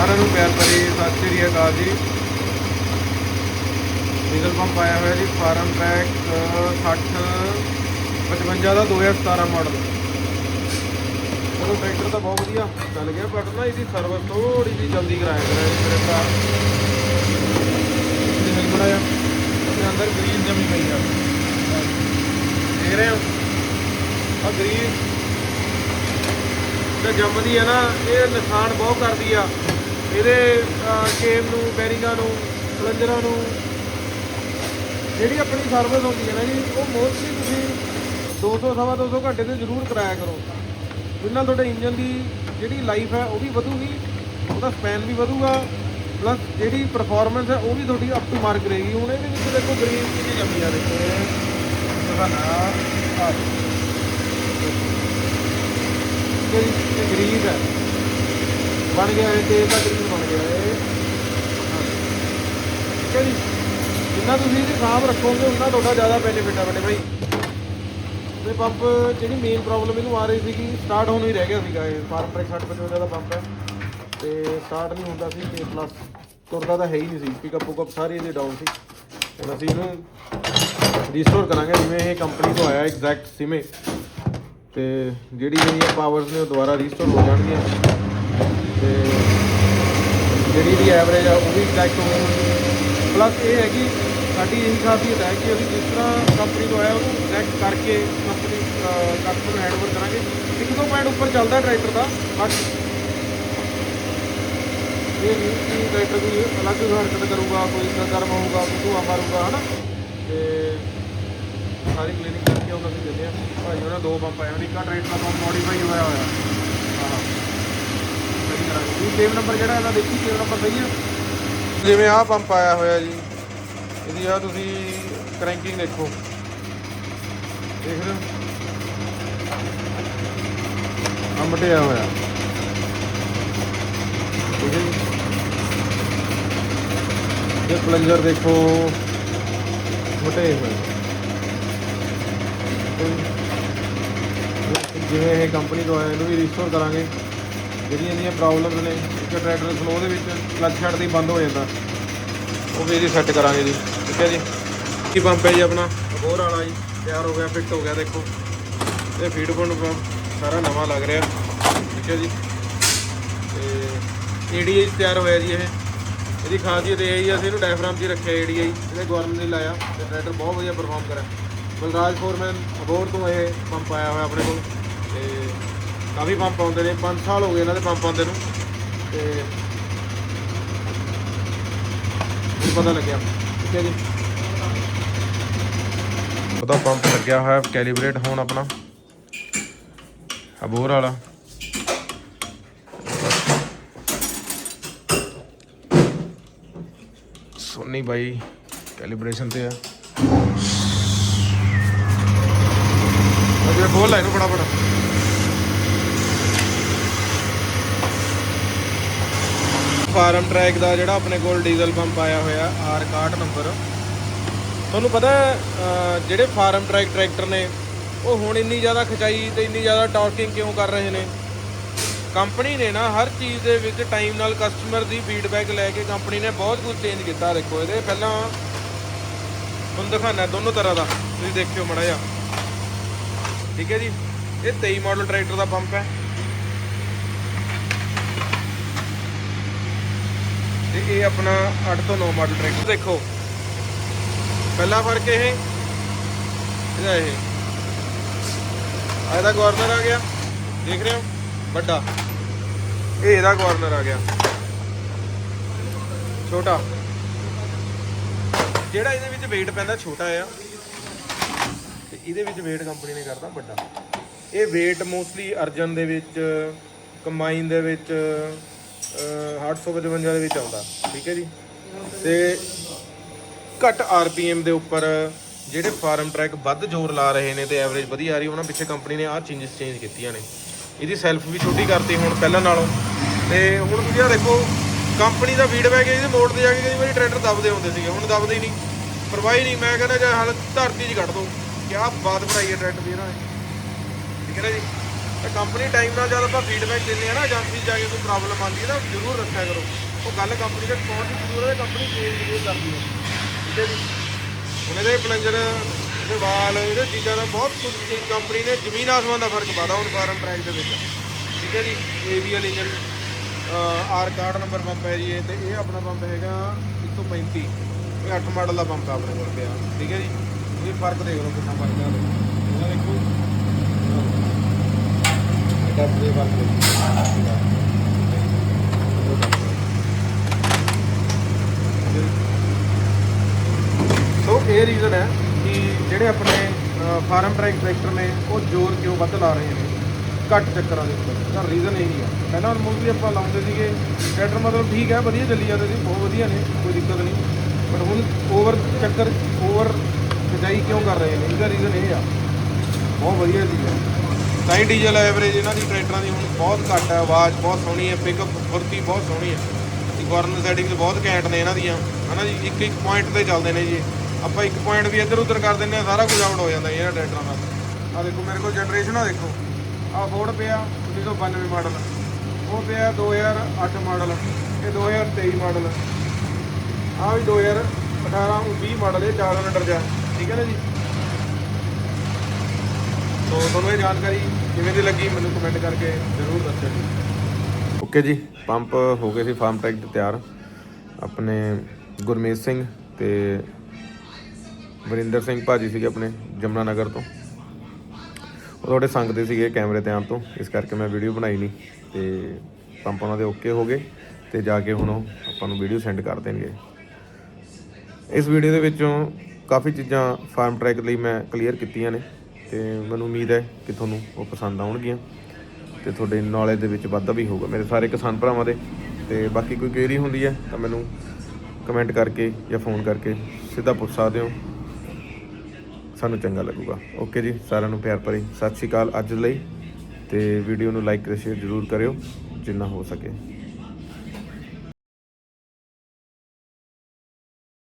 ਸਾਰਿਆਂ ਨੂੰ ਪਿਆਰ ਭਰੀ ਸਤਿ ਸ਼੍ਰੀ ਅਕਾਲ ਜੀ। ਡੀਜ਼ਲ ਪੰਪ ਆਇਆ ਹੋਇਆ ਜੀ, ਫਾਰਮ ਟਰੈਕ 60 55 ਦਾ 2017 ਮਾਡਲ ਉਹ ਟਰੈਕਟਰ ਤਾਂ ਬਹੁਤ ਵਧੀਆ ਚੱਲ ਗਿਆ ਬਟ ਨਾ ਇਹਦੀ ਸਰਵਿਸ ਥੋੜੀ ਜਿਹੀ ਜਲਦੀ ਕਰਾਇਆ ਕਰਾਇਆ ਮੇਰੇ ਭਰਾ। ਇਹ ਮਿਲ ਬੜਾ ਆ ਅੰਦਰ ਗਰੀਨ ਜਮੀ ਪਈ ਆ। ਦੇਖ ਰਹੇ ਹੋ? ਆ ਗਰੀਨ ਤੇ ਜੰਮਦੀ ਹੈ ਨਾ, ਇਹ ਨੁਕਸਾਨ ਬਹੁਤ ਕਰਦੀ ਆ। ਇਹਦੇ ਕੇਮ ਨੂੰ ਬੈਰਿੰਗਾਂ ਨੂੰ ਪਲੰਜਰਾਂ ਨੂੰ। ਜਿਹੜੀ ਆਪਣੀ ਸਰਵਿਸ ਹੁੰਦੀ ਹੈ ਨਾ ਜੀ, ਉਹ ਮੋਸਟਲੀ ਤੁਸੀਂ 200 ਸਵਾ 200 ਘੰਟੇ ਤੇ ਜ਼ਰੂਰ ਕਰਾਇਆ ਕਰੋ। ਜਿਹਦੇ ਤੁਹਾਡੇ ਇੰਜਨ ਦੀ ਜਿਹੜੀ ਲਾਈਫ ਹੈ, ਉਹ ਵੀ ਵਧੂਗੀ, ਉਹਦਾ ਸਪੈਨ ਵੀ ਵਧੂਗਾ ਪਲੱਸ ਜਿਹੜੀ ਪਰਫਾਰਮੈਂਸ ਹੈ, ਉਹ ਵੀ ਤੁਹਾਡੀ ਅਪ ਟੂ ਮਾਰਕ ਰਹੇਗੀ। ਹੁਣ ਇਹਦੇ ਵਿੱਚ ਦੇਖੋ ਗ੍ਰੀਨ ਕਿੰਨੀ ਜੰਮੀ ਆ, ਦੇਖੋ ਦਿਖਾਣਾ ਆ ਇਹ ਹੈ ਬਣ ਗਿਆ ਹੈ ਤੇਲ ਦਾ ਗ੍ਰੀਨ ਬਣ ਗਿਆ ਇਹ। ਠੀਕ ਹੈ ਜੀ, ਜਿੰਨਾ ਤੁਸੀਂ ਇਹਦੀ ਸਾਂਭ ਰੱਖੋਗੇ, ਉਨਾ ਤੁਹਾਡਾ ਜ਼ਿਆਦਾ ਬੈਨੀਫਿਟ ਆ ਵੱਡੇ ਭਾਈ। ਤੇ ਪੰਪ ਜਿਹੜੀ ਮੇਨ ਪ੍ਰੋਬਲਮ ਇਹਨੂੰ ਆ ਰਹੀ ਸੀ ਕਿ ਸਟਾਰਟ ਹੋਣ ਹੀ ਰਹਿ ਗਿਆ ਸੀਗਾ ਇਹ। ਫਾਰਮ ਟਰੈਕ 6055 ਦਾ ਪੰਪ ਹੈ। ਤੇ ਸਟਾਰਟ ਨਹੀਂ ਹੁੰਦਾ ਸੀ, ਤੇ ਪਲੱਸ ਤੁਰਦਾ ਤਾਂ ਹੈ ਹੀ ਨਹੀਂ ਸੀ। ਪਿਕਅਪ ਪੁਕਅਪ ਸਾਰੀ ਇਹਦੀ ਡਾਊਨ ਸੀ। ਹੁਣ ਅਸੀਂ ਇਹਨੂੰ ਰੀਸਟੋਰ ਕਰਾਂਗੇ, ਜਿਵੇਂ ਇਹ ਕੰਪਨੀ ਤੋਂ ਆਇਆ ਐਗਜ਼ੈਕਟ ਸਿਮੇ। ਤੇ ਜਿਹੜੀ ਜਿਹੜੀਆਂ ਪਾਵਰਸ ਨੇ ਉਹ ਦੁਬਾਰਾ ਰੀਸਟੋਰ ਹੋ ਜਾਣਗੀਆਂ। ਤੇ ਜਿਹੜੀ ਦੀ ਐਵਰੇਜ ਆ, ਉਹ ਵੀ ਐਗਜ਼ੈਕਟ ਹੋਊਗੀ। ਪਲੱਸ ਇਹ ਹੈਗੀ ਸਾਡੀ ਇਹੀ ਖਾਸੀਅਤ ਹੈ ਕਿ ਅਸੀਂ ਜਿਸ ਤਰ੍ਹਾਂ ਕੰਪਨੀ ਤੋਂ ਆਇਆ, ਉਹਨੂੰ ਐਗਜ਼ੈਕਟ ਕਰਕੇ ਕੰਪਨੀ ਕਸਟਮਰ ਨੂੰ ਹੈਂਡਓਵਰ ਕਰਾਂਗੇ। ਇੱਕ ਦੋ ਪੁਆਇੰਟ ਉੱਪਰ ਚੱਲਦਾ ਟਰੈਕਟਰ ਦਾ ਬਟ ਇਹ ਨਹੀਂ ਕਿ ਟਰੈਕਟਰ ਕੋਈ ਅਲੱਗ ਹਰਕਤ ਕਰੂਗਾ, ਕੋਈ ਗਰਮ ਹੋਊਗਾ, ਕੋਈ ਧੂਆ ਮਾਰੂਗਾ, ਹਨਾ? ਤੇ ਸਾਰੀ ਕਲੀਨਿੰਗ ਕਰਕੇ ਉਹਨਾਂ ਅਸੀਂ ਦਿੰਦੇ ਆ ਭਾਈ ਉਹਨਾਂ ਦੋ ਪੰਪ ਆਏ ਉਹਨਾਂ ਇੱਕ ਟਰੈਕਟਰ ਦਾ ਪੰਪ ਮੋਡੀਫਾਈ ਹੋਇਆ ਹੋਇਆ। ਸਹੀ ਕਰਾਂਗੇ ਇਹ ਸੇਵ ਨੰਬਰ ਜਿਹੜਾ ਇਹਦਾ ਦੇਖੀ ਸੇਵ ਨੰਬਰ ਸਹੀ ਆ। ਜਿਵੇਂ ਆਹ ਪੰਪ ਆਇਆ ਹੋਇਆ ਜੀ, ਇਹਦੀ ਆ ਤੁਸੀਂ ਕ੍ਰੈਂਕਿੰਗ ਦੇਖੋ। ਦੇਖ ਰਹੇ ਹੋ ਆ ਹੋਇਆ। ਠੀਕ ਹੈ ਜੀ। ਇਹ ਪਲੰਜਰ ਦੇਖੋ, ਮਟੇ ਹੋਏ। ਜਿਵੇਂ ਇਹ ਕੰਪਨੀ ਤੋਂ ਆਇਆ, ਇਹਨੂੰ ਵੀ ਰੀਸਟੋਰ ਕਰਾਂਗੇ। ਜਿਹੜੀਆਂ ਇਹਦੀਆਂ ਪ੍ਰੋਬਲਮਸ ਨੇ ਇੱਕ ਟਰੈਕਟਰ ਫਲੋ ਦੇ ਵਿੱਚ ਕਲੱਚ ਛੱਡਦੇ ਬੰਦ ਹੋ ਜਾਂਦਾ। ਉਹ ਵੀ ਇਹਦੀ ਸੈੱਟ ਕਰਾਂਗੇ ਜੀ। ਠੀਕ ਹੈ ਜੀ? ਕੀ ਪੰਪ ਹੈ ਜੀ ਆਪਣਾ? ਹੋਰ ਵਾਲਾ ਜੀ ਤਿਆਰ ਹੋ ਗਿਆ ਫਿੱਟ ਹੋ ਗਿਆ ਦੇਖੋ। ਇਹ ਫੀਡ ਪੰਪ ਸਾਰਾ ਨਵਾਂ ਲੱਗ ਰਿਹਾ। ਠੀਕ ਹੈ ਜੀ? ਤੇ ਏਡੀਆਈ ਤਿਆਰ ਹੋਇਆ ਜੀ ਇਹ। ਇਹਦੀ ਖਾਸੀਅਤ ਇਹ ਹੈ ਅਸੀਂ ਇਹਨੂੰ ਡਾਇਫਰਾਮ 'ਚ ਰੱਖਿਆ ਏਡੀਆਈ ਇਹਦੇ ਗਵਰਨਮੈਂਟ ਨੇ ਲਾਇਆ ਤੇ ਟਰੈਕਟਰ ਬਹੁਤ ਵਧੀਆ ਪਰਫਾਰਮ ਕਰਿਆ। ਬਲਰਾਜ ਫੋਰਮੈਨ ਅਬੋਰ ਤੋਂ ਇਹ ਪੰਪ ਆਇਆ ਹੋਇਆ ਆਪਣੇ ਕੋਲ। ਤੇ ਕਾਫੀ ਪੰਪ ਆਉਂਦੇ ਨੇ 5 ਸਾਲ ਹੋ ਗਏ ਇਹਨਾਂ ਦੇ ਪੰਪ ਆਉਂਦੇ ਨੂੰ। ਤੇ ਮੈਨੂੰ ਪਤਾ ਲੱਗਿਆ। ਠੀਕ ਹੈ ਜੀ। ਉਹਦਾ ਪੰਪ ਲੱਗਿਆ ਹੋਇਆ, ਕੈਲੀਬ੍ਰੇਟ ਹੋਣ ਆਪਣਾ। ਅਬੋਰ ਵਾਲਾ। ਸੋਨੀ ਬਾਈ ਕੈਲੀਬ੍ਰੇਸ਼ਨ ਤੇ ਆ। ਅਜੇ ਖੋਲ ਲੈ ਇਹਨੂੰ ਫਟਾਫਟ। ਫਾਰਮ ਟਰੈਕ ਦਾ ਜਿਹੜਾ ਆਪਣੇ ਕੋਲ ਡੀਜ਼ਲ ਪੰਪ ਆਇਆ ਹੋਇਆ, ਆਰ 61 ਨੰਬਰ। ਤੁਹਾਨੂੰ ਪਤਾ ਜਿਹੜੇ ਫਾਰਮ ਟਰੈਕ ਟਰੈਕਟਰ ਨੇ, ਉਹ ਹੁਣ ਇੰਨੀ ਜ਼ਿਆਦਾ ਖਚਾਈ ਤੇ ਇੰਨੀ ਜ਼ਿਆਦਾ ਟਾਰਕਿੰਗ ਕਿਉਂ ਕਰ ਰਹੇ ਨੇ? ਕੰਪਨੀ ਨੇ ਨਾ ਹਰ ਚੀਜ਼ ਦੇ ਵਿੱਚ ਟਾਈਮ ਨਾਲ ਕਸਟਮਰ ਦੀ ਫੀਡਬੈਕ ਲੈ ਕੇ ਕੰਪਨੀ ਨੇ ਬਹੁਤ ਕੁਝ ਚੇਂਜ ਕੀਤਾ। ਦੇਖੋ, ਇਹਦੇ ਪਹਿਲਾਂ ਤੁਹਾਨੂੰ ਦਿਖਾਣਾ ਦੋਨੋਂ ਤਰ੍ਹਾਂ ਦਾ। ਤੁਸੀਂ ਦੇਖਿਓ ਮੜਾ ਜਾ ਠੀਕ ਹੈ ਜੀ? ਇਹ 23 ਮਾਡਲ ਟਰੈਕਟਰ ਦਾ ਪੰਪ ਹੈ। ਤੇ ਇਹ ਆਪਣਾ 8 ਤੋਂ 9 ਮਾਡਲ ਟਰੈਕਟਰ ਦੇਖੋ। ਪਹਿਲਾ ਫ਼ਰਕ ਇਹ, ਇਹਦਾ ਇਹ। ਇਹਦਾ ਗਵਰਨਰ ਆ ਗਿਆ। ਦੇਖ ਰਹੇ ਹੋ? ਵੱਡਾ। ਇਹ ਇਹਦਾ ਗਵਰਨਰ ਆ ਗਿਆ। ਛੋਟਾ। ਜਿਹੜਾ ਇਹਦੇ ਵਿੱਚ weight ਪੈਂਦਾ ਛੋਟਾ ਆ, ਤੇ ਇਹਦੇ ਵਿੱਚ weight ਕੰਪਨੀ ਨੇ ਕਰਦਾ ਵੱਡਾ। ਇਹ weight ਮੋਸਟਲੀ ਅਰਜਨ ਦੇ ਵਿੱਚ ਕੰਬਾਈਨ ਦੇ ਵਿੱਚ 855 ਦੇ ਵਿੱਚ ਆਉਂਦਾ, ਠੀਕ ਹੈ ਜੀ। ਤੇ ਘੱਟ ਆਰਪੀਐਮ ਦੇ ਉੱਪਰ ਜਿਹੜੇ ਫਾਰਮ ਟਰੈਕ ਵੱਧ ਜ਼ੋਰ ਲਾ ਰਹੇ ਨੇ ਤੇ ਐਵਰੇਜ ਵਧੀਆ ਆ ਰਹੀ, ਉਹਨਾਂ ਪਿੱਛੇ ਕੰਪਨੀ ਨੇ ਆਹ ਚੇਂਜਸ ਚੇਂਜ ਕੀਤੀਆਂ ਨੇ। ਇਹਦੀ ਸੈਲਫ ਵੀ ਛੋਟੀ ਕਰਤੀ ਹੁਣ ਪਹਿਲਾਂ ਨਾਲੋਂ। ਤੇ ਹੁਣ ਤੁਸੀਂ ਆ ਦੇਖੋ, ਕੰਪਨੀ ਦਾ ਫੀਡਬੈਕ ਹੈ ਇਹਦੇ ਮੋੜ ਤੇ ਜਾ ਕੇ ਕਈ ਵਾਰੀ ਟਰੈਕਟਰ ਦਬਦੇ ਹੁੰਦੇ ਸੀਗੇ, ਹੁਣ ਦਬਦੇ ਹੀ ਨਹੀਂ। ਪਰਵਾਹੀ ਨਹੀਂ, ਮੈਂ ਕਹਿੰਦਾ ਜੇ ਹਾਲ ਧਰਤੀ 'ਚ ਕੱਢ ਦੋ। ਕਿਆ ਬਾਤ ਬਣਾਈ ਹੈ ਟਰੈਕਟਰ ਦੀ ਇਹਨਾਂ ਨੇ। ਠੀਕ ਹੈ ਨਾ ਜੀ? ਤਾਂ ਕੰਪਨੀ ਟਾਈਮ ਨਾਲ ਜਦ ਆਪਾਂ ਫੀਡਬੈਕ ਦਿੰਦੇ ਆ ਨਾ ਏਜੰਸੀ ਜਾ ਕੇ ਕੋਈ ਪ੍ਰੋਬਲਮ ਆਉਂਦੀ ਹੈ ਤਾਂ ਜ਼ਰੂਰ ਰੱਖਿਆ ਕਰੋ। ਉਹ ਗੱਲ ਕੰਪਨੀ ਤੱਕ ਪਹੁੰਚ ਜ਼ਰੂਰ ਹੈ ਕੰਪਨੀ ਚੇਂਜ ਜ਼ਰੂਰ ਕਰਦੀ ਹੈ। ਠੀਕ ਹੈ ਜੀ? ਹੁਣ ਇਹਦੇ ਪਲੰਜਰ ਇਹਦੇ ਵਾਲ, ਇਹਦੇ ਚੀਜ਼ਾਂ ਦਾ ਬਹੁਤ ਕੁਝ ਕੰਪਨੀ ਨੇ ਜ਼ਮੀਨ ਆਸਮਾਨ ਦਾ ਫ਼ਰਕ ਪਾਦਾ ਹੁਣ ਫਾਰਮ ਟਰੈਕ ਦੇ ਵਿੱਚ। ਠੀਕ ਹੈ ਜੀ? AVL engine R card number pump ਹੈ ਜੀ ਇਹ, ਤੇ ਇਹ ਆਪਣਾ ਪੰਪ ਹੈਗਾ 135 ਇਹ 8 ਮਾਡਲ ਦਾ ਪੰਪ ਆ ਆਪਣੇ ਕੋਲ ਪਿਆ। ਠੀਕ ਹੈ ਜੀ? ਇਹ ਫ਼ਰਕ ਦੇਖ ਲਓ ਕਿੰਨਾ ਫ਼ਰਕ ਹੈ। ਇਹਦਾ ਦੇਖੋ। ਇਹਦਾ ਪੂਰੇ ਸੋ ਇਹ ਰੀਜ਼ਨ ਹੈ ਕਿ ਜਿਹੜੇ ਆਪਣੇ ਫਾਰਮ ਟਰੈਕ ਟਰੈਕਟਰ ਨੇ, ਉਹ ਜ਼ੋਰ ਕਿਉਂ ਵੱਧ ਲਾ ਰਹੇ ਨੇ? ਘੱਟ ਚੱਕਰਾਂ ਦੇ ਉੱਪਰ। ਤਾਂ ਰੀਜ਼ਨ ਇਹੀ ਆ। ਪਹਿਲਾਂ ਮੋਸਟਲੀ ਆਪਾਂ ਲਾਉਂਦੇ ਸੀਗੇ। ਟਰੈਕਟਰ ਮਤਲਬ ਠੀਕ ਹੈ, ਵਧੀਆ ਚੱਲੀ ਜਾਂਦੇ ਸੀ। ਬਹੁਤ ਵਧੀਆ ਨੇ, ਕੋਈ ਦਿੱਕਤ ਨਹੀਂ। ਬਟ ਹੁਣ ਓਵਰ ਚੱਕਰ ਓਵਰ ਖਿਚਾਈ ਕਿਉਂ ਕਰ ਰਹੇ ਨੇ? ਇਹਦਾ ਰੀਜ਼ਨ ਇਹ ਆ। ਬਹੁਤ ਵਧੀਆ ਚੀਜ਼ ਹੈ ਤਾਂ ਹੀ ਡੀਜ਼ਲ ਐਵਰੇਜ ਇਹਨਾਂ ਦੀ ਟਰੈਕਟਰਾਂ ਦੀ ਹੁਣ ਬਹੁਤ ਘੱਟ ਹੈ ਆਵਾਜ਼ ਬਹੁਤ ਸੋਹਣੀ ਹੈ ਪਿਕਅਪ ਫੁਰਤੀ ਬਹੁਤ ਸੋਹਣੀ ਹੈ ਤੇ ਗਵਰਨ ਸੈਟਿੰਗਸ ਬਹੁਤ ਘੈਂਟ ਨੇ ਇਹਨਾਂ ਦੀਆਂ। ਹਨਾ ਜੀ, ਇੱਕ ਇੱਕ ਪੁਆਇੰਟ ਤੇ ਚੱਲਦੇ ਨੇ ਜੀ। ਆਪਾਂ ਇੱਕ ਪੁਆਇੰਟ ਵੀ ਇੱਧਰ ਉੱਧਰ ਕਰ ਦਿੰਦੇ ਆ, ਸਾਰਾ ਕੁਝ ਆਊਟ ਹੋ ਜਾਂਦਾ ਜੀ ਇਹਨਾਂ ਟਰੈਕਟਰਾਂ ਦਾ ਆ ਦੇਖੋ ਮੇਰੇ ਕੋਲ ਜਨਰੇਸ਼ਨ ਆ ਦੇਖੋ। ਆ ਫੋਰਡ ਪਿਆ 1992 ਮਾਡਲ ਉਹ ਪਿਆ 2008 ਮਾਡਲ ਇਹ 2023 ਮਾਡਲ ਆ ਵੀ 2018 20 ਮਾਡਲ ਇਹ 4 ਸਿਲੰਡਰ ਜਾ ਠੀਕ ਹੈ ਨਾ ਜੀ? ਸੋ ਤੁਹਾਨੂੰ ਇਹ ਜਾਣਕਾਰੀ ਕਿਵੇਂ ਦੀ ਲੱਗੀ ਮੈਨੂੰ ਕਮੈਂਟ ਕਰਕੇ ਜ਼ਰੂਰ ਦੱਸਿਓ ਜੀ। ਓਕੇ ਜੀ, ਪੰਪ ਹੋ ਗਏ ਸੀ ਫਾਰਮ ਟਰੈਕ ਤੇ ਤਿਆਰ। ਆਪਣੇ ਗੁਰਮੀਤ ਸਿੰਘ ਤੇ ਵਰਿੰਦਰ ਸਿੰਘ ਭਾਜੀ ਸੀਗੇ ਆਪਣੇ ਜਮਨਾ ਨਗਰ ਤੋਂ। ਉਹ ਤੁਹਾਡੇ ਥੋੜੇ ਸੰਗਦੇ ਸੀਗੇ ਕੈਮਰੇ ਤੇ ਆਉਣ ਤੋਂ, ਇਸ ਕਰਕੇ ਮੈਂ ਵੀਡੀਓ ਬਣਾਈ ਨਹੀਂ। ਤੇ ਪੰਪ ਉਹਨਾਂ ਦੇ ਓਕੇ ਹੋ ਗਏ ਤੇ ਜਾ ਕੇ ਹੁਣ ਉਹ ਆਪਾਂ ਨੂੰ ਵੀਡੀਓ ਸੈਂਡ ਕਰ ਦੇਣਗੇ। ਇਸ ਵੀਡੀਓ ਦੇ ਵਿੱਚੋਂ ਕਾਫੀ ਚੀਜ਼ਾਂ ਫਾਰਮ ਟਰੈਕ ਲਈ ਮੈਂ ਕਲੀਅਰ ਕੀਤੀਆਂ ਨੇ। ਤੇ ਮੈਨੂੰ ਉਮੀਦ ਹੈ ਕਿ ਤੁਹਾਨੂੰ ਉਹ ਪਸੰਦ ਆਉਣਗੀਆਂ ਤੇ ਤੁਹਾਡੇ ਨੌਲੇਜ ਦੇ ਵਿੱਚ ਵਾਧਾ ਵੀ ਹੋਊਗਾ ਮੇਰੇ ਸਾਰੇ ਕਿਸਾਨ ਭਰਾਵਾਂ ਦੇ ਤੇ ਬਾਕੀ ਕੋਈ ਕੁਐਰੀ ਹੁੰਦੀ ਹੈ ਤਾਂ ਮੈਨੂੰ ਕਮੈਂਟ ਕਰਕੇ ਜਾਂ ਫੋਨ ਕਰਕੇ ਸਿੱਧਾ ਪੁੱਛ ਸਕਦੇ ਹੋ। ਸਾਨੂੰ ਚੰਗਾ ਲੱਗੂਗਾ। ਓਕੇ ਜੀ, ਸਾਰਿਆਂ ਨੂੰ ਪਿਆਰ ਭਰੀ ਸਤਿ ਸ਼੍ਰੀ ਅਕਾਲ ਅੱਜ ਲਈ ਤੇ ਵੀਡੀਓ ਨੂੰ ਲਾਈਕ ਤੇ ਸ਼ੇਅਰ ਜ਼ਰੂਰ ਕਰਿਓ ਜਿੰਨਾ ਹੋ ਸਕੇ।